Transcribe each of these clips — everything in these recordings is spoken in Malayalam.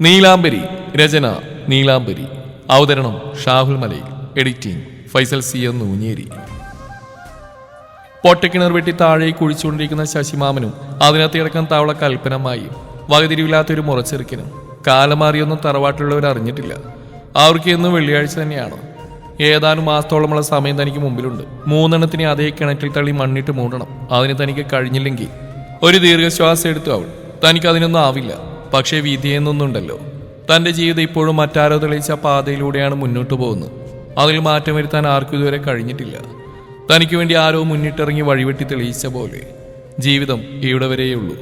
നീലാംബരി രചന നീലാംബരി. അവതരണം Shahul Malayil. Editing Faisal C A Noonjeri. പൊട്ടക്കിണർ വെട്ടി താഴെ കുഴിച്ചുകൊണ്ടിരിക്കുന്ന ശശിമാമനും അതിനകത്ത് കിടക്കാൻ തവള കൽപ്പനമായി വകതിരിവില്ലാത്തൊരു മുറച്ചെറുക്കനും കാലം മാറിയൊന്നും തറവാട്ടിലുള്ളവർ അറിഞ്ഞിട്ടില്ല. അവർക്ക് എന്നും വെള്ളിയാഴ്ച തന്നെയാണ്. ഏതാനും മാസത്തോളമുള്ള സമയം തനിക്ക് മുമ്പിലുണ്ട്. മൂന്നെണ്ണത്തിന് അതേ കിണറ്റിൽ തള്ളി മണ്ണിട്ട് മൂടണം. അതിന് തനിക്ക് കഴിഞ്ഞില്ലെങ്കിൽ ഒരു ദീർഘശ്വാസം എടുത്തു അവൾ. തനിക്കതിനൊന്നും ആവില്ല. പക്ഷേ വിധിയെന്നൊന്നുണ്ടല്ലോ തന്റെ ജീവിതം ഇപ്പോഴും മറ്റാരോ തെളിയിച്ച പാതയിലൂടെയാണ് മുന്നോട്ട് പോകുന്നത്. അതിൽ മാറ്റം വരുത്താൻ ആർക്കും ഇതുവരെ കഴിഞ്ഞിട്ടില്ല. തനിക്ക് വേണ്ടി ആരോ മുന്നിട്ടിറങ്ങി വഴിവെട്ടി തെളിയിച്ച പോലെ ജീവിതം ഇവിടെ വരെയുള്ളൂ.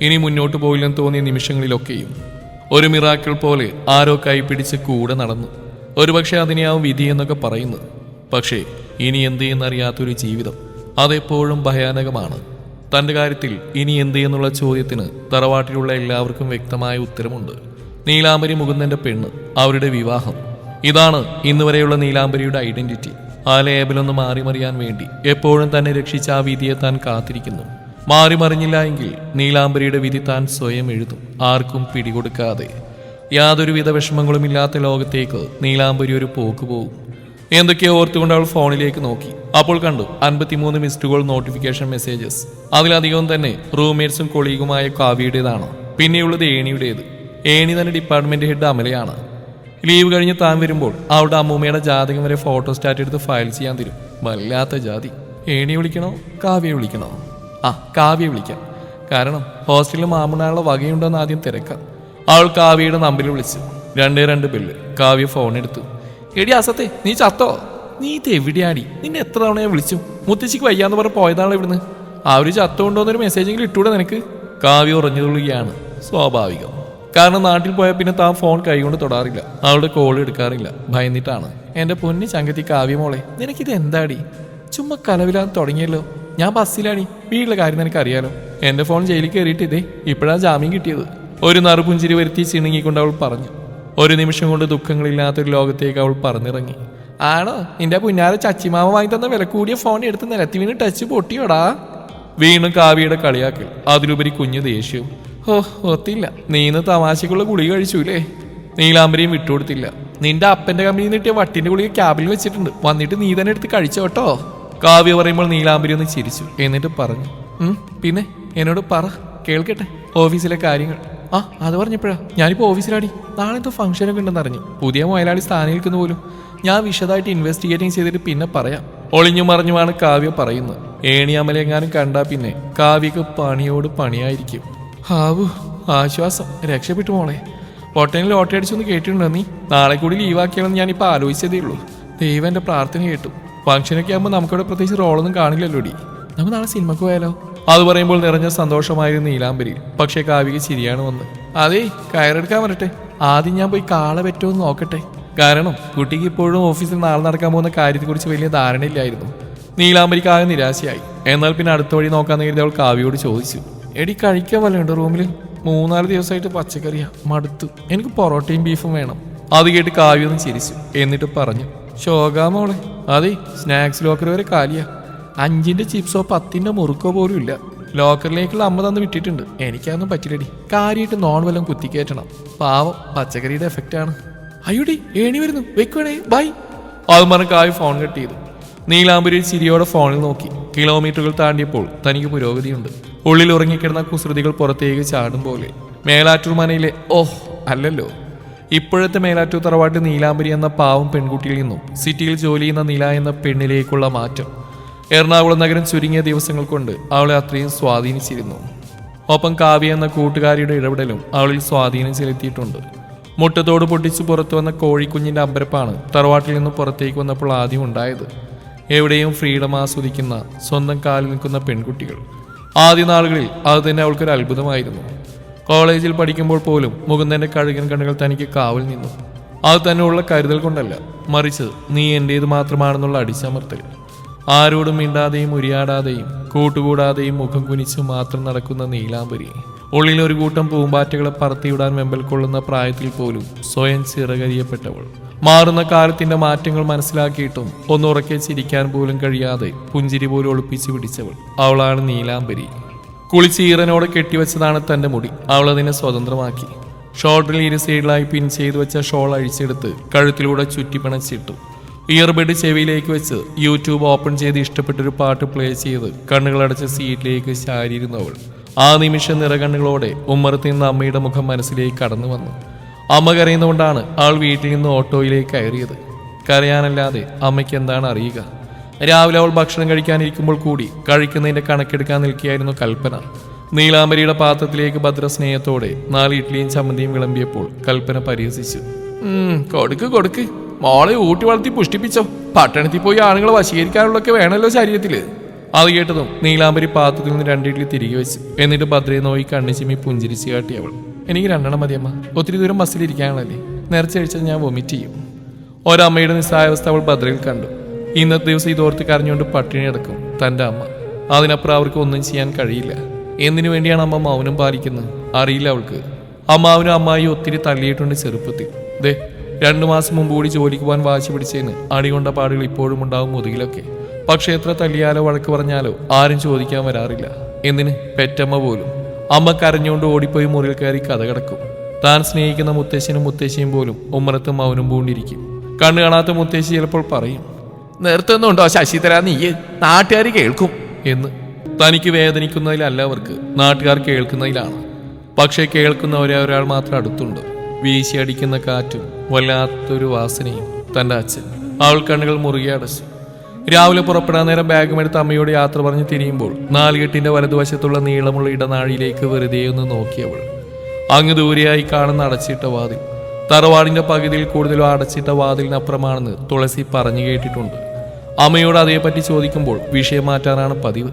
ഇനി മുന്നോട്ട് പോയില്ലെന്ന് തോന്നിയ നിമിഷങ്ങളിലൊക്കെയും. ഒരു മിറാക്കിൾ പോലെ ആരോ കൈപിടിച്ച് കൂടെ നടന്നു. ഒരുപക്ഷെ അതിനെയാവും വിധി എന്നൊക്കെ പറയുന്നു പക്ഷേ ഇനി എന്ത് ചെയ്യുന്നറിയാത്തൊരു ജീവിതം. അതെപ്പോഴും ഭയാനകമാണ്. തന്റെ കാര്യത്തിൽ ഇനി എന്ത് എന്നുള്ള ചോദ്യത്തിന് തറവാട്ടിലുള്ള എല്ലാവർക്കും വ്യക്തമായ ഉത്തരമുണ്ട്. നീലാംബരി മുകുന്ദന്റെ പെണ്ണ് അവരുടെ വിവാഹം. ഇതാണ് ഇന്ന് വരെയുള്ള നീലാംബരിയുടെ ഐഡന്റിറ്റി. ആ ലേബലൊന്ന് മാറിമറിയാൻ വേണ്ടി എപ്പോഴും തന്നെ രക്ഷിച്ച ആ വിധിയെ താൻ കാത്തിരിക്കുന്നു. മാറി മറിഞ്ഞില്ല എങ്കിൽ നീലാംബരിയുടെ വിധി താൻ സ്വയം എഴുതും ആർക്കും പിടികൊടുക്കാതെ. യാതൊരുവിധ വിഷമങ്ങളുമില്ലാത്ത ലോകത്തേക്ക് നീലാംബരി ഒരു പോക്ക് പോകും എന്തൊക്കെയോ ഓർത്തുകൊണ്ട് അവൾ ഫോണിലേക്ക് നോക്കി. അപ്പോൾ കണ്ടു അൻപത്തിമൂന്ന് മിസ്ഡ് കോൾ നോട്ടിഫിക്കേഷൻ മെസ്സേജസ്. അതിലധികവും തന്നെ റൂംമേറ്റ്സും കൊളീഗുമായ കാവ്യയുടേതാണ്. പിന്നെയുള്ളത് ഏണിയുടേത്. ഏണി തന്നെ ഡിപ്പാർട്ട്മെന്റ് ഹെഡ് അമലയാണ്. ലീവ് കഴിഞ്ഞ് താൻ വരുമ്പോൾ അവളുടെ അമ്മൂമ്മയുടെ ജാതകം വരെ ഫോട്ടോ സ്റ്റാറ്റ് എടുത്ത് ഫയൽ ചെയ്യാൻ തരും. വല്ലാത്ത ജാതി. ഏണി വിളിക്കണോ? കാവ്യ വിളിക്കണോ? ആ കാവ്യ വിളിക്കാം. കാരണം ഹോസ്റ്റലിൽ മാമണാനുള്ള വകയുണ്ടോന്ന് ആദ്യം തിരക്കാം. അവൾ കാവ്യയുടെ നമ്പറിൽ വിളിച്ചു. രണ്ടേ രണ്ട് ബില്ല്. കാവ്യ ഫോൺ എടുത്തു എടി അസത്തെ നീ ചത്തോ? നീ ഇത് എവിടെയാടി? നിന്നെ എത്ര തവണ ഞാൻ വിളിച്ചു? മുത്തശ്ശിക്ക് വയ്യാന്ന് പറഞ്ഞ് പോയതാണല്ലോ ഇവിടുന്ന്? ആ ഒരു ചത്തോണ്ടോന്നൊരു മെസ്സേജെങ്കിലും ഇട്ടൂടെ നിനക്ക്? കാവ്യ ഉറഞ്ഞു തുള്ളുകയാണ് സ്വാഭാവികം. കാരണം നാട്ടിൽ പോയാൽ പിന്നെ താൻ ഫോൺ കൈകൊണ്ട് തൊടാറില്ല. അവളുടെ കോൾ എടുക്കാറില്ല. ഭയന്നിട്ടാണ്. എന്റെ പൊന്നി ചങ്കത്തി കാവ്യമോളെ നിനക്കിത് എന്താടി? ചുമ്മാ കലവിലാൻ തുടങ്ങിയല്ലോ. ഞാൻ ബസ്സിലാണി വീട്ടിലെ കാര്യം നിനക്ക് അറിയാലോ എന്റെ ഫോൺ ജയിലിൽ കയറിയിട്ട് ഇതേ ഇപ്പോഴാണ് ജാമ്യം കിട്ടിയത്. ഒരു നറുപുഞ്ചിരി വരുത്തി ചിണുങ്ങിക്കൊണ്ട് അവൾ പറഞ്ഞു. ഒരു നിമിഷം കൊണ്ട് ദുഃഖങ്ങളില്ലാത്തൊരു ലോകത്തേക്ക് അവൾ പറഞ്ഞിറങ്ങി ആണോ? നിന്റെ പുന്നാര ചച്ചിമാമ വാങ്ങി തന്ന വില കൂടിയ ഫോൺ എടുത്ത് നിലത്തി വീണ് ടച്ച് പൊട്ടിയോടാ? വീണ്ടും കാവ്യയുടെ കളിയാക്കി അതിലുപരി കുഞ്ഞു ദേഷ്യവും. ഓ ഒത്തില്ല നീ ഇന്ന് തമാശക്കുള്ള ഗുളിക കഴിച്ചൂലേ? നീലാംബരിയും വിട്ടുകൊടുത്തില്ല. നിന്റെ അപ്പന്റെ കമ്പനിയിൽ നിട്ടിയ വട്ടിന്റെ ഗുളിക ക്യാബിൽ വെച്ചിട്ടുണ്ട്. വന്നിട്ട് നീ തന്നെ എടുത്ത് കഴിച്ചോ കേട്ടോ കാവ്യ പറയുമ്പോൾ നീലാംബരി ഒന്ന് ചിരിച്ചു. എന്നിട്ട് പറഞ്ഞു "ഉം, പിന്നെ? എന്നോട് പറ. കേൾക്കട്ടെ. ഓഫീസിലെ കാര്യങ്ങൾ. ആ അത് പറഞ്ഞപ്പോഴാ. ഞാനിപ്പോൾ ഓഫീസിലാടി. നാളെ എന്തോ ഫംഗ്ഷനൊക്കെ ഉണ്ടെന്ന് അറിഞ്ഞു. പുതിയ മുതലാളി സ്ഥാനം നിൽക്കുന്ന പോലും. ഞാൻ വിശദമായിട്ട് ഇൻവെസ്റ്റിഗേറ്റിംഗ് ചെയ്തിട്ട് പിന്നെ പറയാം. ഒളിഞ്ഞു മറിഞ്ഞുമാണ് കാവ്യ പറയുന്നത്. ഏണിയമലെങ്ങാനും കണ്ടാ പിന്നെ കാവ്യക്ക് പണിയോട് പണിയായിരിക്കും. ഹാവു ആശ്വാസം. രക്ഷപ്പെട്ടു മോളെ. പൊട്ടനിൽ ലോട്ടറി അടിച്ചൊന്ന് കേട്ടിട്ടുണ്ടോ നീ? നാളെ കൂടി ലീവാക്കിയാണെന്ന് ഞാനിപ്പോൾ ആലോചിച്ചതേ ഉള്ളൂ. ദൈവം എന്റെ പ്രാർത്ഥന കേട്ടു. ഫംഗ്ഷനൊക്കെ ആകുമ്പോൾ നമുക്കവിടെ പ്രത്യേകിച്ച് റോളൊന്നും കാണില്ലല്ലോ ഡി നമുക്ക് നാളെ സിനിമക്ക് പോയാലോ? അത് പറയുമ്പോൾ നിറഞ്ഞ സന്തോഷമായിരുന്നു നീലാംബരി. പക്ഷേ കാവ്യക്ക് ചിരിയാണ് വന്ന് അതേ കയറെടുക്കാൻ വരട്ടെ. ആദ്യം ഞാൻ പോയി കാള പറ്റുമെന്ന് നോക്കട്ടെ. കാരണം കുട്ടിക്ക് ഇപ്പോഴും ഓഫീസിൽ നാളെ നടക്കാൻ പോകുന്ന കാര്യത്തെക്കുറിച്ച് വലിയ ധാരണയില്ലായിരുന്നു. നീലാംബരിക്ക് ആകെ നിരാശയായി. എന്നാൽ പിന്നെ അടുത്ത വഴി നോക്കാന്ന് കരുതി അവൾ കാവ്യയോട് ചോദിച്ചു. എടി കഴിക്കാൻ വല്ലതുണ്ട് റൂമിൽ മൂന്നാൽ ദിവസമായിട്ട് പച്ചക്കറിയാ മടുത്തു. എനിക്ക് പൊറോട്ടയും ബീഫും വേണം. അത് കേട്ട് കാവ്യൊന്ന് ചിരിച്ചു. എന്നിട്ട് പറഞ്ഞു ശോകാമോളെ അതെ സ്നാക്സ് ലോക്കർ വരെ കാലിയാ. അഞ്ചിന്റെ ചിപ്സോ പത്തിന്റെ മുറുക്കോ പോലും ഇല്ല. ലോക്കറിലേക്കുള്ള അമ്മ തന്ന് വിട്ടിട്ടുണ്ട്. എനിക്കതൊന്നും പറ്റില്ലടി. കാര്യമായിട്ട് നോൺ വല്ലതും കുത്തിക്കയറ്റണം. പാവം പച്ചക്കറിയുടെ എഫക്റ്റ് ആണ്. അയ്യോടി ഏണി വരുന്നു. വെക്കുവാണേ ബൈ. അത് പറഞ്ഞ് കാവ്യ ഫോൺ കട്ട് ചെയ്തു. നീലാംബരി ചിരിയോടെ ഫോണിൽ നോക്കി. കിലോമീറ്ററുകൾ താണ്ടിയപ്പോൾ തനിക്ക് പുരോഗതിയുണ്ട്. ഉള്ളിൽ ഉറങ്ങിക്കിടന്ന കുസൃതികൾ പുറത്തേക്ക് ചാടും പോലെ. മേലാറ്റൂർ മനയിലെ ഓഹ് അല്ലല്ലോ. ഇപ്പോഴത്തെ മേലാറ്റൂർ തറവാട്ട് നീലാംബരി എന്ന പാവം പെൺകുട്ടിയിൽ നിന്നും സിറ്റിയിൽ ജോലി ചെയ്യുന്ന നീല എന്ന പെണ്ണിലേക്കുള്ള മാറ്റം. എറണാകുളം നഗരം ചുരുങ്ങിയ ദിവസങ്ങൾ കൊണ്ട് അവളെ അത്രയും സ്വാധീനിച്ചിരുന്നു. ഒപ്പം കാവ്യ എന്ന കൂട്ടുകാരിയുടെ ഇടപെടലും അവളിൽ സ്വാധീനം ചെലുത്തിയിട്ടുണ്ട്. മുട്ടത്തോട് പൊട്ടിച്ച് പുറത്തു വന്ന കോഴിക്കുഞ്ഞിന്റെ അമ്പരപ്പാണ് തറവാട്ടിൽ നിന്ന് പുറത്തേക്ക് വന്നപ്പോൾ ആദ്യം ഉണ്ടായത്. എവിടെയും ഫ്രീഡം ആസ്വദിക്കുന്ന സ്വന്തം കാലിൽ നിൽക്കുന്ന പെൺകുട്ടികൾ. ആദ്യ നാളുകളിൽ അത് തന്നെ അവൾക്കൊരു അത്ഭുതമായിരുന്നു. കോളേജിൽ പഠിക്കുമ്പോൾ പോലും മുകുന്ദന്റെ കഴുകൻ കണ്ണുകൾ തനിക്ക് കാവൽ നിന്നു. അത് തന്നെയുള്ള കരുതൽ കൊണ്ടല്ല മറിച്ച് നീ എന്റേത് മാത്രമാണെന്നുള്ള അടിച്ചമർത്തൽ. ആരോടും മിണ്ടാതെയും ഉരിയാടാതെയും കൂട്ടുകൂടാതെയും മുഖം കുനിച്ച് മാത്രം നടക്കുന്ന നീലാംബരി. ഉള്ളിൽ ഒരു കൂട്ടം പൂമ്പാറ്റകളെ പറത്തിവിടാൻ വെമ്പൽ കൊള്ളുന്ന പ്രായത്തിൽ പോലും സ്വയം ചിറകരിയപ്പെട്ടവൾ. മാറുന്ന കാലത്തിന്റെ മാറ്റങ്ങൾ മനസ്സിലാക്കിയിട്ടും ഒന്നുറക്കെ ചിരിക്കാൻ പോലും കഴിയാതെ പുഞ്ചിരി പോലും ഒളിപ്പിച്ചു പിടിച്ചവൾ. അവളാണ് നീലാംബരി. കുളിച്ച് ഈറനോടെ കെട്ടിവെച്ചതാണ് തന്റെ മുടി. അവൾ അതിനെ സ്വതന്ത്രമാക്കി. ഷോൾഡറിൽ ഇരു സൈഡിലായി പിൻ ചെയ്തു വെച്ച ഷോൾ അഴിച്ചെടുത്ത് കഴുത്തിലൂടെ ചുറ്റിപ്പിണച്ചിട്ടു. ഇയർബഡ് ചെവിയിലേക്ക് വെച്ച് യൂട്യൂബ് ഓപ്പൺ ചെയ്ത് ഇഷ്ടപ്പെട്ടൊരു പാട്ട് പ്ലേ ചെയ്ത് കണ്ണുകളടച്ച സീറ്റിലേക്ക് ചാരിയിരുന്നവൾ. ആ നിമിഷം നിറകണ്ണുകളോടെ ഉമ്മറത്ത് നിന്ന് അമ്മയുടെ മുഖം മനസ്സിലേക്ക് കടന്നു വന്നു. അമ്മ കരയുന്നതുകൊണ്ടാണ് ആൾ വീട്ടിൽ നിന്ന് ഓട്ടോയിലേക്ക് കയറിയത്. കരയാനല്ലാതെ അമ്മയ്ക്ക് എന്താണ് അറിയുക? രാവിലെ അവൾ ഭക്ഷണം കഴിക്കാനിരിക്കുമ്പോൾ കൂടി കഴിക്കുന്നതിന്റെ കണക്കെടുക്കാൻ നിൽക്കുകയായിരുന്നു കൽപ്പന. നീലാംബരിയുടെ പാത്രത്തിലേക്ക് ഭദ്രസ്നേഹത്തോടെ നാല് ഇഡ്ഡലിയും ചമ്മന്തിയും വിളമ്പിയപ്പോൾ കൽപ്പന പരിഹസിച്ചു. "ഉം, കൊടുക്ക് കൊടുക്ക്. മോളെ ഊട്ടി വളർത്തി പുഷ്ടിപ്പിച്ചോ. പട്ടണത്തിൽ പോയി ആണുങ്ങളെ വശീകരിക്കാനുള്ളൊക്കെ വേണമല്ലോ ശരീരത്തിൽ. അത് കേട്ടതും നീലാംബരി പാത്രത്തിൽ നിന്ന് രണ്ടിട്ടിൽ തിരികെ വെച്ച്. എന്നിട്ട് ഭദ്രയെ നോയി കണ്ണു ചിമ്മി പുഞ്ചിരിച്ചു കാട്ടി അവൾ. എനിക്ക് രണ്ടെണ്ണം മതിയമ്മ ഒത്തിരി ദൂരം ബസ്സിലിരിക്കാനല്ലേ നേർച്ച കഴിച്ചാൽ ഞാൻ വൊമിറ്റ് ചെയ്യും. ഒരമ്മയുടെ നിസ്സായാവസ്ഥ അവൾ ഭദ്രയിൽ കണ്ടു. ഇന്നത്തെ ദിവസം ഇതോർത്ത് കരഞ്ഞുകൊണ്ട് പട്ടിണി അടക്കും തന്റെ അമ്മ. അതിനപ്പുറം അവർക്ക് ഒന്നും ചെയ്യാൻ കഴിയില്ല. എന്തിനു വേണ്ടിയാണ് അമ്മ മൗനം പാലിക്കുന്നത്? അറിയില്ല അവൾക്ക്. അമ്മാവിനും അമ്മായി ഒത്തിരി തള്ളിയിട്ടുണ്ട് ചെറുപ്പത്തിൽ. ദേ രണ്ടു മാസം മുമ്പ് കൂടി ജോലിക്ക് പോകാൻ വാശി പിടിച്ചതിന് അടികൊണ്ട പാടുകൾ ഇപ്പോഴും ഉണ്ടാവും മുതുകിലൊക്കെ. പക്ഷെ എത്ര തല്ലിയാലോ വഴക്ക് പറഞ്ഞാലോ ആരും ചോദിക്കാൻ വരാറില്ല. എന്തിന്? പെറ്റമ്മ പോലും. അമ്മ കരഞ്ഞുകൊണ്ട് ഓടിപ്പോയി മുറിയിൽ കയറി കഥ കിടക്കും. താൻ സ്നേഹിക്കുന്ന മുത്തശ്ശനും മുത്തശ്ശിയും പോലും ഉമ്മറത്ത് മൗനം പൂണ്ടിരിക്കും. കണ്ണു കാണാത്ത മുത്തശ്ശി ചിലപ്പോൾ പറയും നിർത്തുന്നുണ്ടോ ശശിധര നീയ് നാട്ടുകാർ കേൾക്കും. എന്ന്. തനിക്ക് വേദനിക്കുന്നതിലല്ല അവർക്ക്. നാട്ടുകാർ കേൾക്കുന്നതിലാണ്. പക്ഷേ കേൾക്കുന്നവരെ ഒരാൾ മാത്രം അടുത്തുണ്ട്. വീശിയടിക്കുന്ന കാറ്റും വല്ലാത്തൊരു വാസനയും തന്റെ അച്ഛൻ. അവൾ കണ്ണുകൾ മുറുകെ അടച്ചു. രാവിലെ പുറപ്പെടാൻ നേരം ബാഗുമെടുത്ത് അമ്മയോട് യാത്ര പറഞ്ഞ് തിരിയുമ്പോൾ നാലുകെട്ടിന്റെ വലതുവശത്തുള്ള നീളമുള്ള ഇടനാഴിയിലേക്ക് വെറുതെ ഒന്ന് നോക്കിയവൾ. അങ്ങ് ദൂരെയായി കാണുന്ന അടച്ചിട്ട വാതിൽ. തറവാടിന്റെ പകുതിയിൽ കൂടുതലും അടച്ചിട്ട വാതിലിനപ്പുറമാണെന്ന് തുളസി പറഞ്ഞു കേട്ടിട്ടുണ്ട്. അമ്മയോട് അതേപ്പറ്റി ചോദിക്കുമ്പോൾ വിഷയം മാറ്റാനാണ് പതിവ്.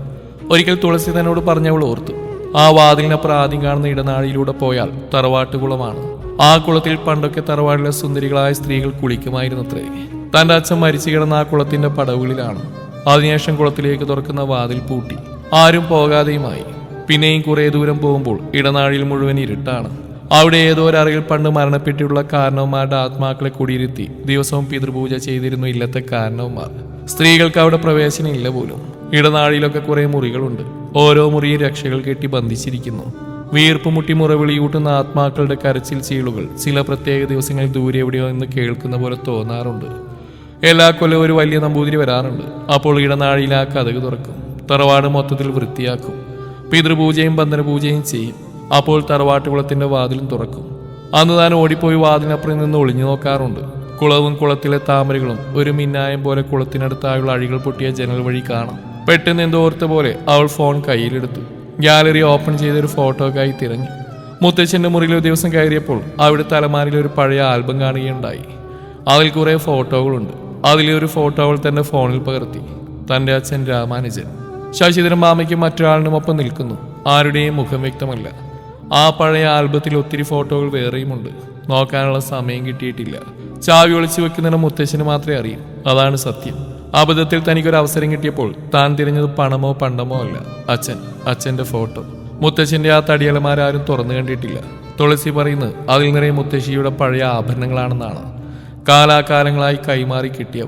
ഒരിക്കൽ തുളസി തന്നോട് പറഞ്ഞവൾ ഓർത്തു. ആ വാതിലിനപ്പുറം ആദ്യം കാണുന്ന ഇടനാഴിയിലൂടെ പോയാൽ തറവാട്ടുകുളമാണ്. ആ കുളത്തിൽ പണ്ടൊക്കെ തറവാടിലെ സുന്ദരികളായ സ്ത്രീകൾ കുളിക്കുമായിരുന്നത്രേ. തന്റെ അച്ഛൻ മരിച്ചു കിടന്ന ആ കുളത്തിന്റെ പടവുകളിലാണ്. അതിനുശേഷം കുളത്തിലേക്ക് തുറക്കുന്ന വാതിൽ പൂട്ടി. ആരും പോകാതെയുമായി. പിന്നെയും കുറെ ദൂരം പോകുമ്പോൾ ഇടനാഴിയിൽ മുഴുവൻ ഇരുട്ടാണ്. അവിടെ ഏതോ ഒരറിയിൽ പണ്ട് മരണപ്പെട്ടിട്ടുള്ള കാരണവന്മാരുടെ ആത്മാക്കളെ കുടിയിരുത്തി ദിവസവും പിതൃപൂജ ചെയ്തിരുന്നു ഇല്ലത്തെ കാരണവന്മാർ. സ്ത്രീകൾക്ക് അവിടെ പ്രവേശനം ഇല്ല പോലും. ഇടനാഴിയിലൊക്കെ കുറെ മുറികളുണ്ട്. ഓരോ മുറിയും രക്ഷകൾ കെട്ടി ബന്ധിച്ചിരിക്കുന്നു. വീർപ്പ് മുട്ടി മുറവിളിയൂട്ടുന്ന ആത്മാക്കളുടെ കരച്ചിൽ ചീളുകൾ ചില പ്രത്യേക ദിവസങ്ങളിൽ ദൂരെ എവിടെയോ നിന്ന് കേൾക്കുന്ന പോലെ തോന്നാറുണ്ട്. എല്ലാ കൊല്ലവും ഒരു വലിയ നമ്പൂതിരി വരാറുണ്ട്. അപ്പോൾ ഇടനാഴിയിൽ ആ കഥക് തുറക്കും. തറവാട് മൊത്തത്തിൽ വൃത്തിയാക്കും. പിതൃപൂജയും ബന്ധനപൂജയും ചെയ്യും. അപ്പോൾ തറവാട്ടുകുളത്തിന്റെ വാതിലും തുറക്കും. അന്ന് താൻ ഓടിപ്പോയി വാതിലിനപ്പുറം നിന്ന് ഒളിഞ്ഞു നോക്കാറുണ്ട്. കുളവും കുളത്തിലെ താമരകളും ഒരു മിന്നായം പോലെ കുളത്തിനടുത്തായുള്ള അഴികൾ പൊട്ടിയ ജനൽ വഴി കാണാം. പെട്ടെന്ന് എന്തോർത്ത പോലെ അവൾ ഫോൺ കയ്യിലെടുത്തു. ഗാലറി ഓപ്പൺ ചെയ്തൊരു ഫോട്ടോക്കായി തിരഞ്ഞു. മുത്തച്ഛന്റെ മുറിയിൽ ഒരു ദിവസം കയറിയപ്പോൾ അവിടെ തലമാരിൽ ഒരു പഴയ ആൽബം കാണുകയുണ്ടായി. അതിൽ കുറേ ഫോട്ടോകളുണ്ട്. അതിലെ ഒരു ഫോട്ടോ അവൾ ഫോണിൽ പകർത്തി. തന്റെ അച്ഛൻ രാമാനുജൻ. ശശിധരൻ മാമയ്ക്കും മറ്റൊരാളിനും ഒപ്പം നിൽക്കുന്നു. ആരുടെയും മുഖം വ്യക്തമല്ല. ആ പഴയ ആൽബത്തിൽ ഒത്തിരി ഫോട്ടോകൾ വേറെയുമുണ്ട്. നോക്കാനുള്ള സമയം കിട്ടിയിട്ടില്ല. ചാവി ഒളിച്ചു വെക്കുന്നതിന് മുത്തശ്ശന് മാത്രമേ അറിയൂ. അതാണ് സത്യം. അബദ്ധത്തിൽ തനിക്കൊരു അവസരം കിട്ടിയപ്പോൾ താൻ തിരഞ്ഞത് പണമോ പണ്ടമോ അല്ല. അച്ഛൻ അച്ഛന്റെ ഫോട്ടോ. മുത്തശ്ശന്റെ ആ തടിയലമാരും തുറന്നു കണ്ടിട്ടില്ല. തുളസി പറയുന്നത് അതിൽ നിറയെ മുത്തശ്ശിയുടെ പഴയ ആഭരണങ്ങളാണെന്നാണ്. കാലാകാലങ്ങളായി കൈമാറി കിട്ടിയവ.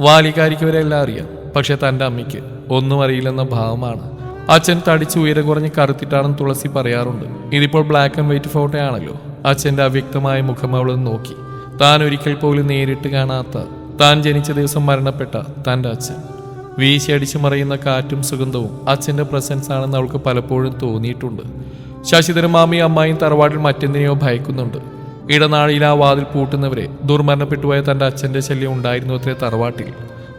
വാലിക്കാരിക്ക് വരെല്ലാം അറിയാം. പക്ഷെ തന്റെ അമ്മയ്ക്ക് ഒന്നും അറിയില്ലെന്ന ഭാവമാണ്. അച്ഛൻ തടിച്ച് ഉയരം കുറഞ്ഞ് കറുത്തിട്ടാണെന്ന് തുളസി പറയാറുണ്ട്. ഇതിപ്പോൾ ബ്ലാക്ക് ആൻഡ് വൈറ്റ് ഫോട്ടോ ആണല്ലോ. അച്ഛന്റെ അവ്യക്തമായ മുഖം അവൾ നോക്കി. താൻ ഒരിക്കൽ പോലും നേരിട്ട് കാണാത്ത താൻ ജനിച്ച ദിവസം മരണപ്പെട്ട തന്റെ അച്ഛൻ. വീശിയടിച്ചു മറിയുന്ന കാറ്റും സുഗന്ധവും അച്ഛന്റെ പ്രസൻസ് ആണെന്ന് അവൾക്ക് പലപ്പോഴും തോന്നിയിട്ടുണ്ട്. ശശിധരൻ മാമിയും അമ്മായും തറവാട്ടിൽ മറ്റെന്തിനെയോ ഭയക്കുന്നുണ്ട്. ഇടനാഴിയിൽ ആ വാതിൽ പൂട്ടുന്നവരെ ദുർമരണപ്പെട്ടുപോയ തന്റെ അച്ഛന്റെ ശല്യം ഉണ്ടായിരുന്നു അത്രേ തറവാട്ടിൽ.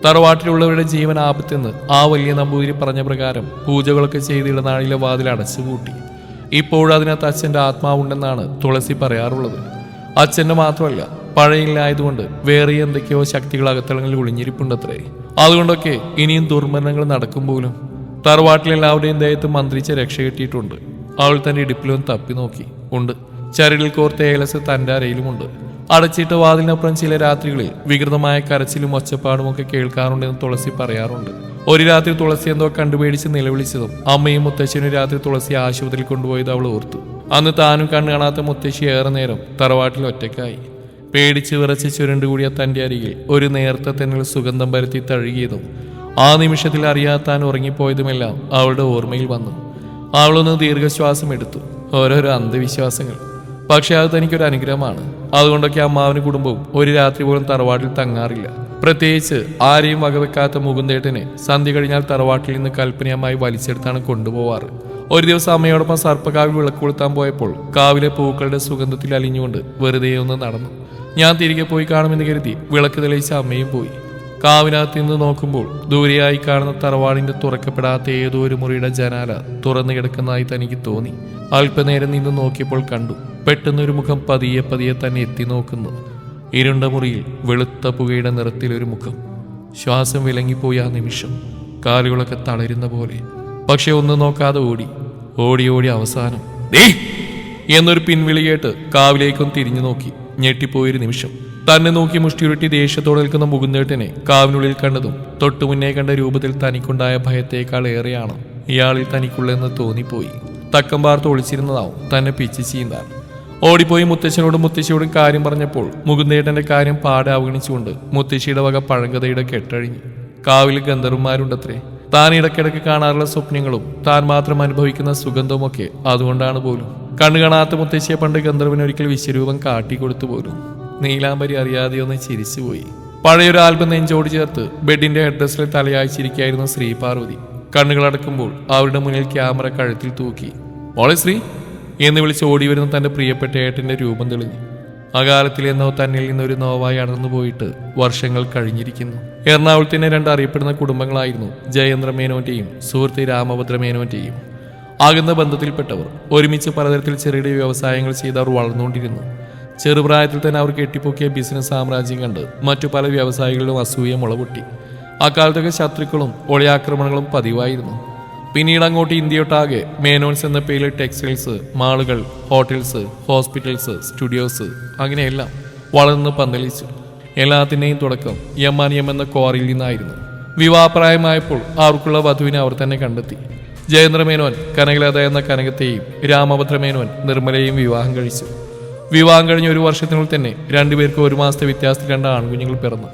തറവാട്ടിലുള്ളവരുടെ ജീവൻ ആപത്തെന്ന് ആ വലിയ നമ്പൂതിരി പറഞ്ഞ പ്രകാരം പൂജകളൊക്കെ ചെയ്ത് ഇടനാഴിയിലെ വാതിൽ അടച്ചുപൂട്ടി. ഇപ്പോഴതിനകത്ത് അച്ഛന്റെ ആത്മാവുണ്ടെന്നാണ് തുളസി പറയാറുള്ളത്. അച്ഛന്റെ മാത്രമല്ല പഴയില്ലായതുകൊണ്ട് വേറെ എന്തൊക്കെയോ ശക്തികൾ അകത്തളങ്ങളിൽ ഒളിഞ്ഞിരിപ്പുണ്ടത്രേ. അതുകൊണ്ടൊക്കെ ഇനിയും ദുർമരണങ്ങൾ നടക്കും പോലും തറവാട്ടിലെല്ലാവരുടെയും ദേഹത്ത് മന്ത്രിച്ച രക്ഷ കിട്ടിയിട്ടുണ്ട്. അവൾ തന്റെ ഇടുപ്പിലും തപ്പി നോക്കി. ഉണ്ട്. ചരടിൽ കോർത്ത ഏലസ് തന്റെ അരയിലുമുണ്ട്. അടച്ചിട്ട വാതിലിനപ്പുറം ചില രാത്രികളിൽ വികൃതമായ കരച്ചിലും ഒച്ചപ്പാടും ഒക്കെ കേൾക്കാറുണ്ടെന്ന് തുളസി പറയാറുണ്ട്. ഒരു രാത്രി തുളസി എന്തോ കണ്ടുപേടിച്ച് നിലവിളിച്ചതും അമ്മയും മുത്തശ്ശനും രാത്രി തുളസി ആശുപത്രിയിൽ കൊണ്ടുപോയത് അവൾ ഓർത്തു. അന്ന് താനും കണ്ണു കാണാത്ത മുത്തശ്ശി ഏറെ നേരം തറവാട്ടിൽ ഒറ്റക്കായി പേടിച്ച് വിറച്ച് ചുരുണ്ടുകൂടിയ തന്റെ അരികിൽ ഒരു നേർത്ത തെന്നൽ സുഗന്ധം പരത്തി തഴുകിയതും ആ നിമിഷത്തിൽ അറിയാത്താൻ ഉറങ്ങിപ്പോയതുമെല്ലാം അവളുടെ ഓർമ്മയിൽ വന്നു. അവളൊന്ന് ദീർഘശ്വാസം എടുത്തു. ഓരോരോ അന്ധവിശ്വാസങ്ങൾ. പക്ഷേ അത് തനിക്കൊരു അനുഗ്രഹമാണ്. അതുകൊണ്ടൊക്കെ അമ്മാവന് കുടുംബവും ഒരു രാത്രി പോലും തറവാട്ടിൽ തങ്ങാറില്ല. പ്രത്യേകിച്ച് ആരെയും വകവെക്കാത്ത മുകുന്ദേട്ടനെ സന്ധ്യ കഴിഞ്ഞാൽ തറവാട്ടിൽ നിന്ന് കൽപ്പനയമായി വലിച്ചെടുത്താണ് കൊണ്ടുപോവാറ്. ഒരു ദിവസം അമ്മയോടൊപ്പം സർപ്പകാവിൽ വിളക്ക് കൊളുത്താൻ പോയപ്പോൾ കാവിലെ പൂക്കളുടെ സുഗന്ധത്തിൽ അലിഞ്ഞുകൊണ്ട് വെറുതെ ഒന്ന് നടന്നു. ഞാൻ തിരികെ പോയി കാണുമെന്ന് കരുതി വിളക്ക് തെളിയിച്ച അമ്മയും പോയി. കാവിനകത്ത് നിന്ന് നോക്കുമ്പോൾ ദൂരെയായി കാണുന്ന തറവാടിന്റെ തുറക്കപ്പെടാത്ത ഏതോ ഒരു മുറിയുടെ ജനാല തുറന്നു കിടക്കുന്നതായി തനിക്ക് തോന്നി. അല്പനേരം നിന്ന് നോക്കിയപ്പോൾ കണ്ടു. പെട്ടെന്നൊരു മുഖം പതിയെ പതിയെ തന്നെ എത്തി നോക്കുന്നു. ഇരുണ്ട മുറിയിൽ വെളുത്ത പുകയുടെ നിറത്തിലൊരു മുഖം. ശ്വാസം വിലങ്ങിപ്പോയി ആ നിമിഷം. കാലുകളൊക്കെ തളരുന്ന പോലെ. പക്ഷെ ഒന്നും നോക്കാതെ ഓടി. ഓടി ഓടി അവസാനം. "ദേ!" എന്നൊരു പിൻവിളിയേട്ട് കാവിലേക്കും തിരിഞ്ഞു നോക്കി. ഞെട്ടിപ്പോയൊരു നിമിഷം. തന്നെ നോക്കി മുഷ്ടിയുരുട്ടി ദേഷ്യത്തോടെ നിൽക്കുന്ന മുകുന്ദേട്ടനെ കാവിനുള്ളിൽ കണ്ടതും തൊട്ടു മുന്നേ കണ്ട രൂപത്തിൽ തനിക്കുണ്ടായ ഭയത്തേക്കാൾ ഏറെയാണ് ഇയാളിൽ തനിക്കുള്ളതെന്ന് തോന്നിപ്പോയി. തക്കം പാർത്ത് ഒളിച്ചിരുന്നതാവും തന്നെ പിച്ച് ചീന്താൻ. ഓടിപ്പോയി മുത്തശ്ശനോടും മുത്തശ്ശിയോടും കാര്യം പറഞ്ഞപ്പോൾ മുകുന്ദേട്ടന്റെ കാര്യം പാടെ അവഗണിച്ചുകൊണ്ട് മുത്തശ്ശിയുടെ വക പഴങ്കഥയുടെ കെട്ടഴിഞ്ഞു. കാവിൽ ഗന്ധർവന്മാരുണ്ടത്രേ. താൻ ഇടയ്ക്കിടയ്ക്ക് കാണാറുള്ള സ്വപ്നങ്ങളും താൻ മാത്രം അനുഭവിക്കുന്ന സുഗന്ധവുമൊക്കെ അതുകൊണ്ടാണ് പോലും. കണ്ണു കാണാത്ത മുത്തശ്ശിയെ പണ്ട് ഗന്ധർവൻ ഒരിക്കൽ വിശ്വരൂപം കാട്ടിക്കൊടുത്തു പോലും. നീലാംബരി അറിയാതെ ഒന്ന് ചിരിച്ചുപോയി. പഴയൊരു ആൽബം നെഞ്ചോട് ചേർത്ത് ബെഡിന്റെ ഹെഡ്രസ്സിൽ തലയാഴ്ചിരിക്കായിരുന്നു ശ്രീ പാർവതി. കണ്ണുകളടക്കുമ്പോൾ അവരുടെ മുന്നിൽ ക്യാമറ കഴുത്തിൽ തൂക്കി. മോളെ ശ്രീ എന്ന് വിളിച്ച് ഓടി വരുന്ന തന്റെ പ്രിയപ്പെട്ട ഏട്ടന്റെ രൂപം തെളിഞ്ഞു. അകാലത്തിൽ എന്നോ തന്നിൽ നിന്നൊരു നോവായി അടർന്നു പോയിട്ട് വർഷങ്ങൾ കഴിഞ്ഞിരിക്കുന്നു. എറണാകുളത്തിനെ രണ്ട് അറിയപ്പെടുന്ന കുടുംബങ്ങളായിരുന്നു ജയേന്ദ്ര മേനോന്റെയും സുഹൃത്ത് രാമഭദ്ര മേനോന്റെയും. ആകുന്ന ബന്ധത്തിൽപ്പെട്ടവർ ഒരുമിച്ച് പലതരത്തിൽ ചെറുകിട വ്യവസായങ്ങൾ ചെയ്ത് അവർ വളർന്നുകൊണ്ടിരുന്നു. ചെറുപ്രായത്തിൽ തന്നെ അവർ കെട്ടിപ്പൊക്കിയ ബിസിനസ് സാമ്രാജ്യം കണ്ട് മറ്റു പല വ്യവസായികളിലും അസൂയ മുളപൊട്ടി. അക്കാലത്തൊക്കെ ശത്രുക്കളും ഒളിയാക്രമണങ്ങളും പതിവായിരുന്നു. പിന്നീട് അങ്ങോട്ട് ഇന്ത്യയൊട്ടാകെ മേനോൻസ് എന്ന പേരിൽ ടെക്സ്റ്റൈൽസ് മാളുകൾ ഹോട്ടൽസ് ഹോസ്പിറ്റൽസ് സ്റ്റുഡിയോസ് അങ്ങനെയെല്ലാം വളർന്ന് പന്തലിച്ചു. എല്ലാത്തിന്റെയും തുടക്കം യമാനിയം എന്ന ക്വാറിയിൽ നിന്നായിരുന്നു. വിവാഹപ്രായമായപ്പോൾ ആർക്കുള്ള വധുവിനെ അവർ തന്നെ കണ്ടെത്തി. ജയേന്ദ്രമേനോൻ കനകലത എന്ന കനകത്തെയും രാമഭദ്രമേനോൻ നിർമ്മലയെയും വിവാഹം കഴിച്ചു. വിവാഹം കഴിഞ്ഞ ഒരു വർഷത്തിനുള്ളിൽ തന്നെ രണ്ടുപേർക്ക് ഒരു മാസത്തെ വ്യത്യാസത്തിൽ രണ്ട് ആൺകുഞ്ഞുങ്ങൾ പിറന്നു.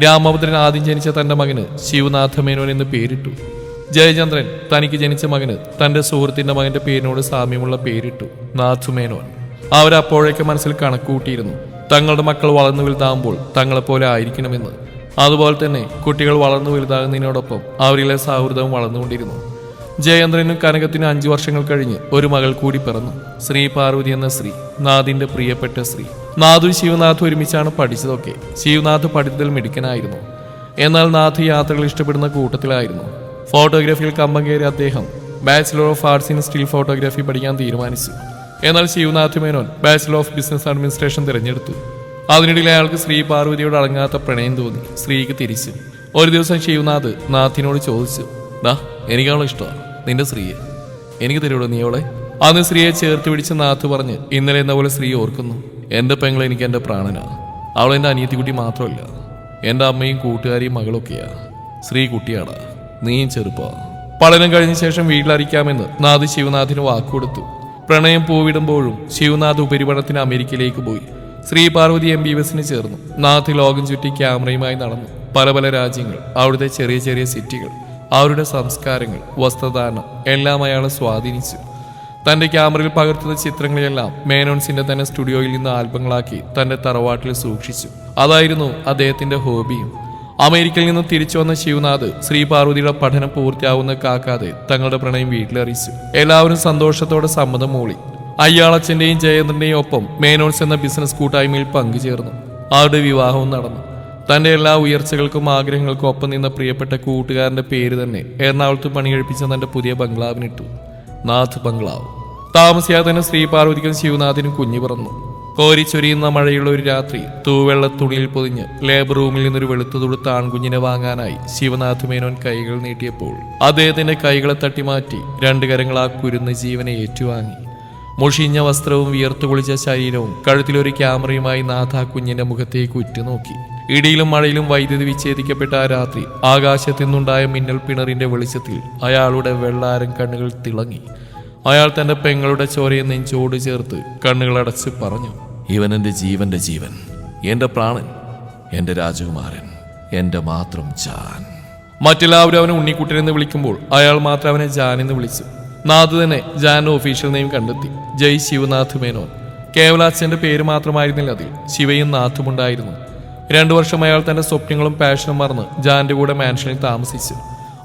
രാമഭദ്രൻ ആദ്യം ജനിച്ച തന്റെ മകന് ശിവനാഥ മേനോൻ എന്ന് പേരിട്ടു. ജയചന്ദ്രൻ തനിക്ക് ജനിച്ച മകന് തന്റെ സുഹൃത്തിന്റെ മകന്റെ പേരിനോട് സാമ്യമുള്ള പേരിട്ടു നാഥുമേനോൻ. അവരപ്പോഴേക്ക് മനസ്സിൽ കണക്കുകൂട്ടിയിരുന്നു. തങ്ങളുടെ മക്കൾ വളർന്നു വലുതാകുമ്പോൾ തങ്ങളെപ്പോലെ ആയിരിക്കണമെന്ന്. അതുപോലെ തന്നെ കുട്ടികൾ വളർന്നു വലുതാകുന്നതിനോടൊപ്പം അവരിലെ സൗഹൃദവും വളർന്നുകൊണ്ടിരുന്നു. ജയേന്ദ്രനും കനകത്തിനും അഞ്ചു വർഷങ്ങൾ കഴിഞ്ഞ് ഒരു മകൾ കൂടി പിറന്നു. ശ്രീ പാർവതി എന്ന സ്ത്രീ നാഥിന്റെ പ്രിയപ്പെട്ട സ്ത്രീ. നാഥു ശിവനാഥ് ഒരുമിച്ചാണ് പഠിച്ചതൊക്കെ. ശിവനാഥ് പഠിത്തത്തിൽ മിടുക്കനായിരുന്നു. എന്നാൽ നാഥ് യാത്രകൾ ഇഷ്ടപ്പെടുന്ന കൂട്ടത്തിലായിരുന്നു. ഫോട്ടോഗ്രാഫിയിൽ കമ്പം കയറിയ അദ്ദേഹം bachelor of arts in still photography പഠിക്കാൻ തീരുമാനിച്ചു. എന്നാൽ Shivanath Menon bachelor of business administration തിരഞ്ഞെടുത്തു. അതിനിടയിൽ അയാൾക്ക് ശ്രീ പാർവതിയോട് അടങ്ങാത്ത പ്രണയം തോന്നി സ്ത്രീക്ക് തിരിച്ചു. ഒരു ദിവസം ശിവനാഥ് നാഥിനോട് ചോദിച്ചു ദാ എനിക്കാണോ ഇഷ്ടമാണ് നിന്റെ സ്ത്രീയെ. എനിക്ക് തരൂടോ നീ അവളെ? അന്ന് സ്ത്രീയെ ചേർത്ത് പിടിച്ച് നാഥ് പറഞ്ഞ് ഇന്നലെ എന്ന പോലെ സ്ത്രീ ഓർക്കുന്നു. എന്റെ പെങ്ങൾ എനിക്ക് എന്റെ പ്രാണനാണ് അവൾ എന്റെ അനിയത്തിക്കുട്ടി മാത്രമല്ല. എന്റെ അമ്മയും കൂട്ടുകാരിയും മകളൊക്കെയാണ് സ്ത്രീ കുട്ടിയാടാ. നീയും ചെറുപ്പ. പഠനം കഴിഞ്ഞ ശേഷം വീട്ടിലറിയിക്കാമെന്ന് നാഥ് ശിവനാഥിന് വാക്കുകൊടുത്തു. പ്രണയം പൂവിടുമ്പോഴും ശിവനാഥ് ഉപരിപഠനത്തിന് അമേരിക്കയിലേക്ക് പോയി. ശ്രീ പാർവതി എം ബി എസിന് ചേർന്നു. നാഥ് ലോകം ചുറ്റി ക്യാമറയുമായി നടന്നു. പല പല രാജ്യങ്ങൾ അവിടുത്തെ ചെറിയ ചെറിയ സിറ്റികൾ അവരുടെ സംസ്കാരങ്ങൾ വസ്ത്രധാരണം എല്ലാം അയാളെ സ്വാധീനിച്ചു. തന്റെ ക്യാമറയിൽ പകർത്തുന്ന ചിത്രങ്ങളെല്ലാം മേനോൺസിന്റെ തന്നെ സ്റ്റുഡിയോയിൽ നിന്ന് ആൽബങ്ങളാക്കി തന്റെ തറവാട്ടിൽ സൂക്ഷിച്ചു. അതായിരുന്നു അദ്ദേഹത്തിന്റെ ഹോബിയും. അമേരിക്കയിൽ നിന്ന് തിരിച്ചു വന്ന ശിവനാഥ് ശ്രീ പാർവതിയുടെ പഠനം പൂർത്തിയാവുന്ന കാക്കാതെ തങ്ങളുടെ പ്രണയം വീട്ടിലറിയിച്ചു. എല്ലാവരും സന്തോഷത്തോടെ സമ്മതം മൂളി. അയ്യാളച്ചന്റെയും ജയേന്ദ്രന്റെയും ഒപ്പം മേനോൺസ് എന്ന ബിസിനസ് കൂട്ടായ്മയിൽ പങ്കുചേർന്നു. അവരുടെ വിവാഹവും നടന്നു. തന്റെ എല്ലാ ഉയർച്ചകൾക്കും ആഗ്രഹങ്ങൾക്കും ഒപ്പം നിന്ന പ്രിയപ്പെട്ട കൂട്ടുകാരന്റെ പേര് തന്നെ എറണാകുളത്ത് പണികഴിപ്പിച്ച തന്റെ പുതിയ ബംഗ്ലാവിനിട്ടു. നാഥ് ബംഗ്ലാവ്. താമസിയാതെ തന്നെ ശ്രീ പാർവതിക്കും ശിവനാഥിനും കുഞ്ഞു പിറന്നു. കോരിച്ചൊരിയുന്ന മഴയുള്ള ഒരു രാത്രി തൂവെള്ള തുണിയിൽ പൊതിഞ്ഞ് ലേബർ റൂമിൽ നിന്നൊരു വെളുത്തു തുടുത്ത ആൺകുഞ്ഞിനെ വാങ്ങാനായി ശിവനാഥ് മേനോൻ കൈകൾ നീട്ടിയപ്പോൾ അദ്ദേഹത്തിന്റെ കൈകളെ തട്ടിമാറ്റി രണ്ട് കരങ്ങൾ ആ കുരുന്ന ജീവനെ ഏറ്റുവാങ്ങി. മുഷിഞ്ഞ വസ്ത്രവും വിയർത്തു കുളിച്ച ശരീരവും കഴുത്തിലൊരു ക്യാമറയുമായി നാഥ കുഞ്ഞിന്റെ മുഖത്തേക്ക് ഉറ്റുനോക്കി ഇടിയിലും മഴയിലും വൈദ്യുതി വിച്ഛേദിക്കപ്പെട്ട ആ രാത്രി ആകാശത്തു നിന്നുണ്ടായ മിന്നൽ പിണറിന്റെ വെളിച്ചത്തിൽ അയാളുടെ വെള്ളാരം കണ്ണുകൾ തിളങ്ങി. അയാൾ തന്റെ പെങ്ങളുടെ ചോരയെ നെഞ്ചോട് ചേർത്ത് കണ്ണുകളടച്ച് പറഞ്ഞു ഇവൻ എന്റെ ജീവന്റെ ജീവൻ എന്റെ പ്രാണൻ എന്റെ രാജകുമാരൻ എന്റെ മാത്രം ജാൻ. മറ്റെല്ലാവരും അവനെ ഉണ്ണിക്കുട്ടൻ എന്ന് വിളിക്കുമ്പോൾ അയാൾ മാത്രം അവനെ ജാൻ എന്ന് വിളിച്ചു. നാഥ് തന്നെ ജാൻ ഒഫീഷ്യൽ നെയിം കണ്ടെത്തി. ജയ് ശിവനാഥ് മേനോൻ. കേവലാച്ചന്റെ പേര് മാത്രമായിരുന്നില്ല അതിൽ. ശിവയും നാഥും ഉണ്ടായിരുന്നു. രണ്ടു വർഷം അയാൾ തന്റെ സ്വപ്നങ്ങളും പാഷനും മറന്ന് ജാന്റെ കൂടെ മാൻഷനിൽ താമസിച്ചു.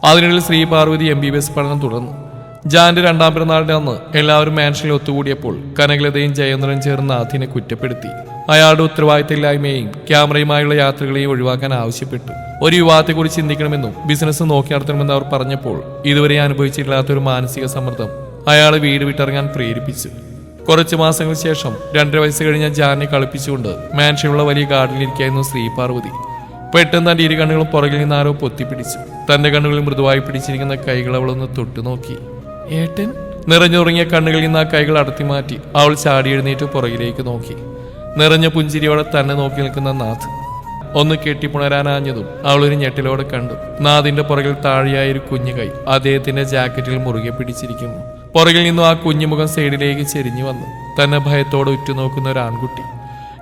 അതിനിടയിൽ Sree Parvathy M B B S പഠനം തുടർന്നു. ജാന്റെ രണ്ടാം പിറന്നാളിന്റെ അന്ന് എല്ലാവരും മാൻഷനിൽ ഒത്തുകൂടിയപ്പോൾ കനകലതയും ജയേന്ദ്രനും ചേർന്ന് നാഥിനെ കുറ്റപ്പെടുത്തി. അയാളുടെ ഉത്തരവാദിത്തമില്ലായ്മയെയും ക്യാമറയുമായുള്ള യാത്രകളെയും ഒഴിവാക്കാൻ ആവശ്യപ്പെട്ടു. ഒരു യുവാത്തെക്കുറിച്ച് ചിന്തിക്കണമെന്നും ബിസിനസ് നോക്കി നടത്തണമെന്ന് അവർ പറഞ്ഞപ്പോൾ ഇതുവരെ അനുഭവിച്ചിട്ടില്ലാത്ത ഒരു മാനസിക സമ്മർദ്ദം അയാളെ വീട് വിട്ടിറങ്ങാൻ പ്രേരിപ്പിച്ചു. കുറച്ച് മാസങ്ങൾക്ക് ശേഷം രണ്ടര വയസ്സ് കഴിഞ്ഞ ജാനെ കളിപ്പിച്ചുകൊണ്ട് മാൻഷനുള്ള വലിയ ഗാർഡനിലിരിക്കായിരുന്നു ശ്രീ പാർവതി. പെട്ടെന്ന് തന്റെ ഇരു കണ്ണുകളും പുറകിൽ നിന്ന് ആരോ പൊത്തിപ്പിടിച്ചു. തന്റെ കണ്ണുകളിൽ മൃദുവായി പിടിച്ചിരിക്കുന്ന കൈകൾ അവളൊന്ന് തൊട്ടു നോക്കി ഏട്ടൻ? നിറഞ്ഞുറങ്ങിയ കണ്ണുകളിൽ നിന്ന് ആ കൈകൾ അടത്തി മാറ്റി അവൾ ചാടി എഴുന്നേറ്റ് പുറകിലേക്ക് നോക്കി. നിറഞ്ഞ പുഞ്ചിരിയോടെ തന്നെ നോക്കി നിൽക്കുന്ന നാഥ്. ഒന്ന് കെട്ടിപ്പുണരാനാഞ്ഞതും അവൾ ഒരു ഞെട്ടിലോടെ കണ്ടു. നാഥിന്റെ പുറകിൽ താഴെയായ ഒരു കുഞ്ഞു കൈ അദ്ദേഹത്തിന്റെ ജാക്കറ്റിൽ മുറുകെ പിടിച്ചിരിക്കുന്നു. പുറകിൽ നിന്നും ആ കുഞ്ഞുമുഖം സൈഡിലേക്ക് ചെരിഞ്ഞു വന്നു. തന്നെ ഭയത്തോടെ ഉറ്റുനോക്കുന്ന ഒരു ആൺകുട്ടി.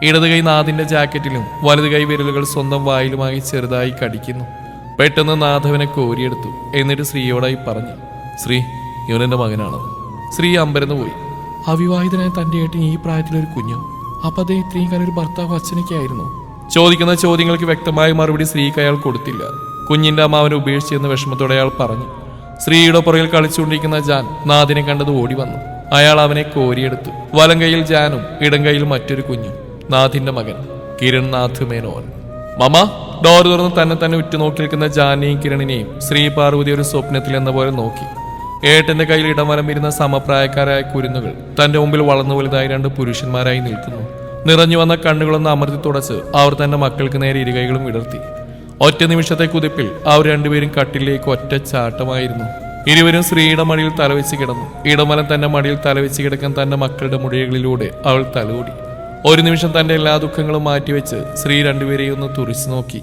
ഇടത് കൈ നാഥിന്റെ ജാക്കറ്റിലും വലത് കൈ വിരലുകൾ സ്വന്തം വായിലുമായി ചെറുതായി കടിക്കുന്നു. പെട്ടെന്ന് നാഥവനെ കോരിയെടുത്തു. എന്നിട്ട് ശ്രീയോടായി പറഞ്ഞു ശ്രീ ഇവനെന്റെ മകനാണ്. ശ്രീ അമ്പരന്ന് പോയി. അവിവാഹിതനായ തന്റെ ഏട്ടൻ ഈ പ്രായത്തിലൊരു കുഞ്ഞു. അപ്പൊ അതേ ഇത്രയും കാലം ഒരു ഭർത്താവ് അച്ഛനൊക്കെ ആയിരുന്നു. ചോദിക്കുന്ന ചോദ്യങ്ങൾക്ക് വ്യക്തമായ മറുപടി സ്ത്രീക്ക് അയാൾ കൊടുത്തില്ല. കുഞ്ഞിന്റെ അമ്മാവനെ ഉപേക്ഷിച്ചെന്ന വിഷമത്തോടെ അയാൾ പറഞ്ഞു. സ്ത്രീയുടെ പുറകിൽ കളിച്ചുകൊണ്ടിരിക്കുന്ന ജാൻ നാദിനെ കണ്ടത് ഓടി വന്നു. അയാൾ അവനെ കോരിയെടുത്തു. വലം കൈയിൽ ജാനും ഇടം കൈയിൽ മറ്റൊരു കുഞ്ഞും. നാഥിന്റെ മകൻ കിരൺ നാഥ് മേനോൻ. മമ ഡോർ തുറന്ന് തന്നെ തന്നെ ഉറ്റുനോക്കി നിൽക്കുന്ന ജാനിയും കിരണിനെയും ശ്രീ പാർവതി ഒരു സ്വപ്നത്തിൽ എന്ന പോലെ നോക്കി. ഏട്ടന്റെ കയ്യിൽ ഇടമരം വരുന്ന സമപ്രായക്കാരായ കുരുന്നുകൾ തന്റെ മുമ്പിൽ വളർന്നു വലുതായി രണ്ട് പുരുഷന്മാരായി നിൽക്കുന്നു. നിറഞ്ഞു വന്ന കണ്ണുകളൊന്ന് അമർത്തി തുടച്ച് അവർ തന്റെ മക്കൾക്ക് നേരെ ഇരുകൈകളും വിടർത്തി. ഒറ്റ നിമിഷത്തെ കുതിപ്പിൽ അവർ രണ്ടുപേരും കട്ടിലേക്ക് ഒറ്റ ചാട്ടമായിരുന്നു. ഇരുവരും സ്ത്രീയുടെ മടിയിൽ തലവെച്ച് കിടന്നു. ഇടമലം തന്റെ മടിയിൽ തലവെച്ച് കിടക്കാൻ തന്റെ മക്കളുടെ മുടികളിലൂടെ അവൾ തലോടി. ഒരു നിമിഷം തന്റെ എല്ലാ ദുഃഖങ്ങളും മാറ്റിവെച്ച് സ്ത്രീ രണ്ടുപേരെയും ഒന്ന് തുറിച്ചു നോക്കി.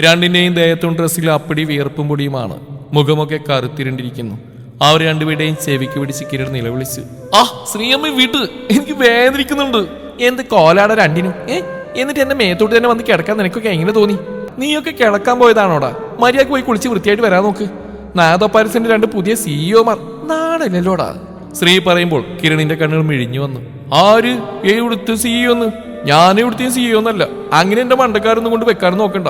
രണ്ടിന്റെയും ദേഹത്തും ഡ്രസ്സിൽ അപ്പടി വിയർപ്പും പൊടിയുമാണ് മുഖമൊക്കെ കറുത്തിരണ്ടിരിക്കുന്നു. അവർ രണ്ടുപേരുടെയും ചെവിക്ക് പിടിച്ച് കിരൺ നിലവിളിച്ചു. ആ ശ്രീയമ്മ വീട്ട് എനിക്ക് വേദനിക്കുന്നുണ്ട്. എന്ത് കോലാട രണ്ടിനും? ഏ എന്നിട്ട് എന്റെ മേത്തോട്ട് തന്നെ വന്ന് കിടക്കാൻ നിനക്കൊക്കെ എങ്ങനെ തോന്നി? നീയൊക്കെ കിടക്കാൻ പോയതാണോടാ. മര്യാദയ്ക്ക് പോയി കുളിച്ച് വൃത്തിയായിട്ട് വരാൻ നോക്ക്. നാദോപാരസിന്റെ രണ്ട് പുതിയ സിഇഒമാർ നാടല്ലല്ലോടാ. ശ്രീ പറയുമ്പോൾ കിരണിന്റെ കണ്ണുകൾ മിഴിഞ്ഞു വന്നു. ആര്? എവിടുത്തെ സിഇഒ എന്ന് ഞാൻ ഇവിടുത്തെ സിഇഒ എന്നല്ല അങ്ങനെ എന്റെ മണ്ടക്കാരൊന്നും കൊണ്ട് വെക്കാനും നോക്കണ്ട.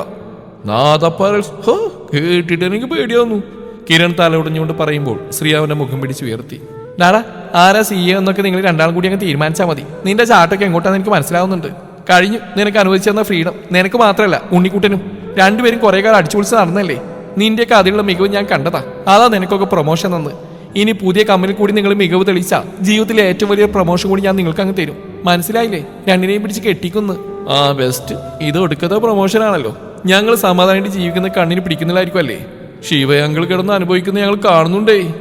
നാദപ്പാരൽസ് കേട്ടിട്ട് എനിക്ക് പേടിയാവുന്നു. കിരൺ തലയൊടിഞ്ഞുകൊണ്ട് പറയുമ്പോൾ ശ്രീ അവന്റെ മുഖം പിടിച്ച് ഉയർത്തി. ഡാടാ ആരാ സി എ എന്നൊക്കെ നിങ്ങൾ രണ്ടാളും കൂടി അങ്ങ് തീരുമാനിച്ചാൽ മതി. നിന്റെ ചാട്ടൊക്കെ എങ്ങോട്ടാന്ന് എനിക്ക് മനസ്സിലാവുന്നുണ്ട്. കഴിഞ്ഞു. നിനക്ക് അനുവദിച്ചു തന്ന ഫ്രീഡം. നിനക്ക് മാത്രമല്ല ഉണ്ണിക്കുട്ടനും. രണ്ടുപേരും കുറെ കാലം അടിച്ചു പൊളിച്ച് നടന്നല്ലേ? നിന്റെയൊക്കെ അതിലുള്ള മികവ് ഞാൻ കണ്ടതാ. അതാ നിനക്കൊക്കെ പ്രൊമോഷൻ തന്ന്. ഇനി പുതിയ കമ്പനി കൂടി നിങ്ങൾ മികവ് തെളിയിച്ചാൽ ജീവിതത്തിലെ ഏറ്റവും വലിയ പ്രൊമോഷൻ കൂടി ഞാൻ നിങ്ങൾക്ക് അങ്ങ് തരും. മനസ്സിലായില്ലേ? രണ്ടിനെയും പിടിച്ച് കെട്ടിക്കുന്നു. ആ ബെസ്റ്റ് ഇത് ഒടുക്കത്തെ പ്രൊമോഷൻ ആണല്ലോ. ഞങ്ങൾ സമാധാനമായിട്ട് ജീവിക്കുന്ന കണ്ണിന് പിടിക്കുന്നില്ലായിരിക്കും അല്ലേ? ശിവയങ്ങൾ കിടന്ന് അനുഭവിക്കുന്ന ഞങ്ങൾ കാണുന്നുണ്ടേ.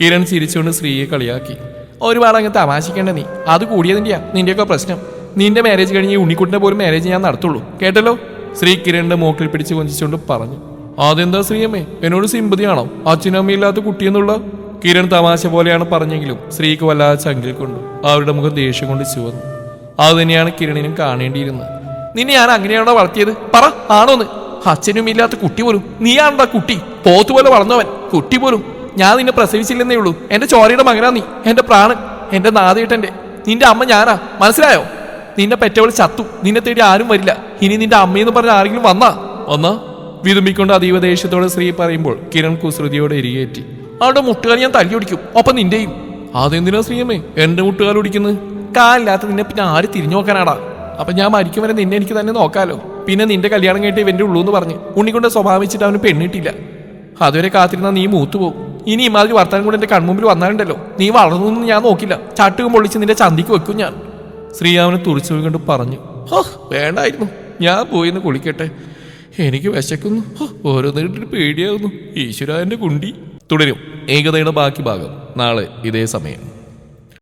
കിരൺ ചിരിച്ചുകൊണ്ട് സ്ത്രീയെ കളിയാക്കി. ഒരുപാട് അങ്ങ് തമാശിക്കേണ്ട നീ. അത് കൂടിയതിന്റെയാ നിന്റെയൊക്കെ പ്രശ്നം. നിന്റെ മാരേജ് കഴിഞ്ഞ് ഈ ഉണ്ണിക്കുട്ടിന്റെ പോലും മാരേജ് ഞാൻ നടത്തുള്ളൂ. കേട്ടല്ലോ? ശ്രീ കിരണിന്റെ മോക്കിൽ പിടിച്ച് കൊഞ്ചിച്ചുകൊണ്ട് പറഞ്ഞു. അതെന്താ ശ്രീയമ്മേ? എന്നോട് സിമ്പതിയാണോ അച്ഛനമ്മയില്ലാത്ത കുട്ടിയെന്നുള്ള കിരൺ തമാശ പോലെയാണ് പറഞ്ഞെങ്കിലും സ്ത്രീക്ക് വല്ലാതെ ചങ്കിൽ കൊണ്ടു. അവരുടെ മുഖം ദേഷ്യം കൊണ്ട് ചുവന്നു. അത് തന്നെയാണ് കിരണിനും കാണേണ്ടിയിരുന്നത്. നിന്നെ ഞാൻ അങ്ങനെയാണോ വളർത്തിയത്? പറ ആണോന്ന്. അച്ഛനും ഇല്ലാത്ത കുട്ടി പോലും. നീയാണെന്താ കുട്ടി. പോത്തുപോലെ വളർന്നവൻ. കുട്ടി പോലും. ഞാൻ നിന്നെ പ്രസവിച്ചില്ലെന്നേ ഉള്ളൂ. എന്റെ ചോരയുടെ മകനാ നീ. എന്റെ പ്രാണൻ. എന്റെ നാദേട്ടന്റെ നിന്റെ അമ്മ ഞാനാ. മനസ്സിലായോ? നിന്നെ പെറ്റവൾ ചത്തു. നിന്നെ തേടി ആരും വരില്ല. ഇനി നിന്റെ അമ്മയെന്ന് പറഞ്ഞ ആരെങ്കിലും വന്നാ? വന്നാ? വിതുമ്പിക്കൊണ്ട് അതീവ ദേഷ്യത്തോടെ സ്ത്രീ പറയുമ്പോൾ കിരൺ കുസൃതിയോടെ എരിയേറ്റി അവളുടെ മുട്ടുകാൽ ഞാൻ തല്ലി ഒടിക്കും ഒപ്പം നിന്റെയും. അതെന്തിനാ ശ്രീയമ്മേ? എന്റെ മുട്ടുകാൽ ഒടിക്കുന്നത് കാലില്ലാത്ത നിന്നെ പിന്നെ ആര് തിരിഞ്ഞു നോക്കാനാടാ? അപ്പൊ ഞാൻ മരിക്കും വരെ നിന്നെ എനിക്ക് തന്നെ നോക്കാലോ. പിന്നെ നിന്റെ കല്യാണം കഴിഞ്ഞിട്ട് ഇവന്റെ ഉള്ളൂ എന്ന് പറഞ്ഞ് ഉണ്ണിക്കൊണ്ട് സ്വഭാവം വെച്ചിട്ട് അവന് പെണ്ണിട്ടില്ല. അതുവരെ കാത്തിരുന്ന നീ മൂത്തുപോകും ഇനി ഇമാതിരി വർത്താനം കൊണ്ട് എന്റെ കൺമുമ്പിൽ വന്നാലുണ്ടല്ലോ. നീ വളർന്നു എന്ന് ഞാൻ നോക്കില്ല. ചട്ടുകം പൊള്ളിച്ച് നിന്റെ ചന്തിക്ക് വെക്കും ഞാൻ. ശ്രീയാവനെ തുറിച്ചു കൊണ്ട് പറഞ്ഞു ഹോ വേണ്ടായിരുന്നു. ഞാൻ പോയിന്ന് കുളിക്കട്ടെ. എനിക്ക് വിശക്കുന്നു. ഓരോന്നിട്ട് പേടിയാകുന്നു ഈശ്വര എന്റെ കുണ്ടി. തുടരും ഏകതയുടെ ബാക്കി ഭാഗം. നാളെ ഇതേ സമയം.